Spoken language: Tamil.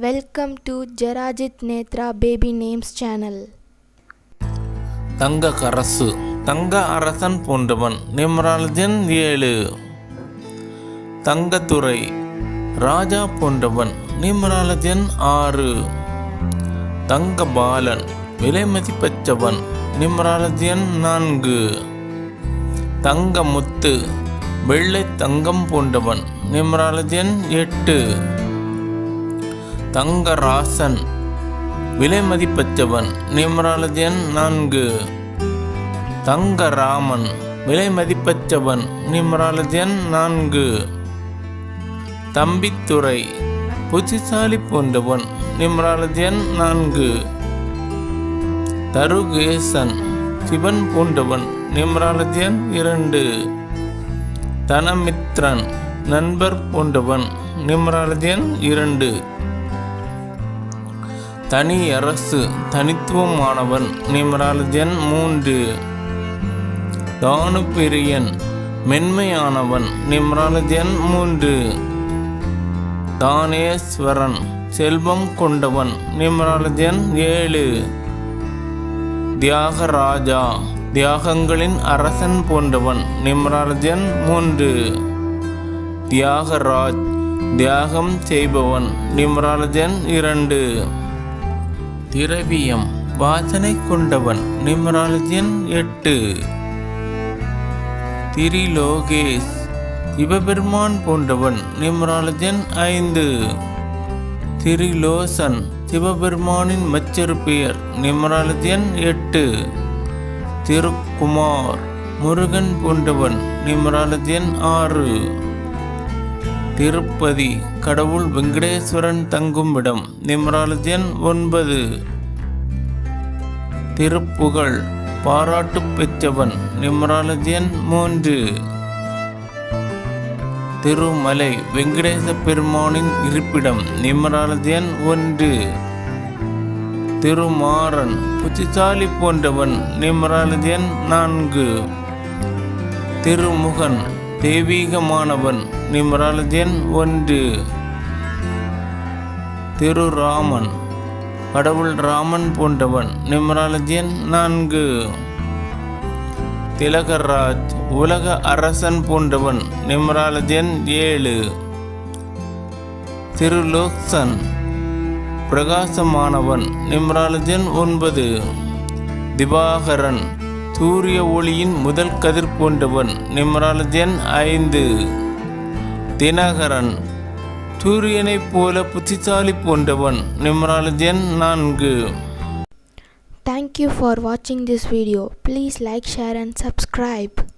வெல்கம் டு ஜெராஜித் நேத்ரா பேபி நேம்ஸ் சேனல் தங்க கரசு தங்க அரசன் போன்றவன் நிம்ராலஜன் ஏழு. தங்கத்துறை ராஜா போன்றவன் நிம்ராலஜன் ஆறு. தங்க பாலன் விலை மதிப்பற்றவன் நிம்ராலஜன் நான்கு. தங்க முத்து வெள்ளை தங்கம் போன்றவன் நிம்ராலஜன் எட்டு. தங்கராசன். விலை மதிப்பற்றவன் நான்கு. தங்கராமன். விலை மதிப்பற்றவன் நான்கு. தம்பித்துறை. புத்திசாலி போன்றவன் நிம்ராலஜன் நான்கு. தருகேசன். சிவன் போன்றவன் எண் இரண்டு. தனமித்ரன். நண்பர் போன்றவன் எண் இரண்டு. தனி அரசு தனித்துவமானவன் நிமராலஜன் மூன்று. தானுபிரியன் மென்மையானவன் நிம்ராலஜன் மூன்று. தானேஸ்வரன் செல்வம் கொண்டவன் நிம்ராலஜன் ஏழு. தியாகராஜா தியாகங்களின் அரசன் போன்றவன் நிம்ராலஜன் மூன்று. தியாகராஜ் தியாகம் செய்பவன் நிம்ராலஜன் இரண்டு. திரவியம். வாசனை கொண்டவன் நிம்ராலஜன் எட்டு. திரிலோகேஷ். சிவபெருமான் போன்றவன் நிம்ராலஜன் ஐந்து. திரிலோசன். சிவபெருமானின் மற்றொரு பெயர் நிம்ராலஜன் எட்டு. திருக்குமார். முருகன் போன்றவன் நிம்ராலஜன் ஆறு. திருப்பதி கடவுள் வெங்கடேஸ்வரன் தங்கும் இடம் நிம்ராலஜன் ஒன்பது. திருப்புகழ் பாராட்டு பெற்றவன். நிம்ராலஜன் மூன்று. திருமலை வெங்கடேச பெருமானின் இருப்பிடம். நிம்ராலஜன் ஒன்று. திருமாறன் புத்திசாலி போன்றவன். நிம்ராலஜன் நான்கு. திருமுகன் தெய்வீகமானவன் நிமராலஜன் ஒன்று. திருராமன். கடவுள் ராமன் போன்றவன் நிமராலஜன் நான்கு. திலகராஜ் உலக அரசன் போன்றவன் நிம்ராலஜன் ஏழு. திருலோக்சன் பிரகாசமானவன் நிம்ராலஜன் ஒன்பது. திவாகரன் சூரிய ஒளியின் முதல் கதிர் போன்றவன் நிம்ராலஜன் ஐந்து. தினகரன். சூரியனைப் போல புத்திசாலி போன்றவன் நிம்ராலஜன் நான்கு. தேங்க்யூ ஃபார் வாட்சிங் this video please like share and subscribe.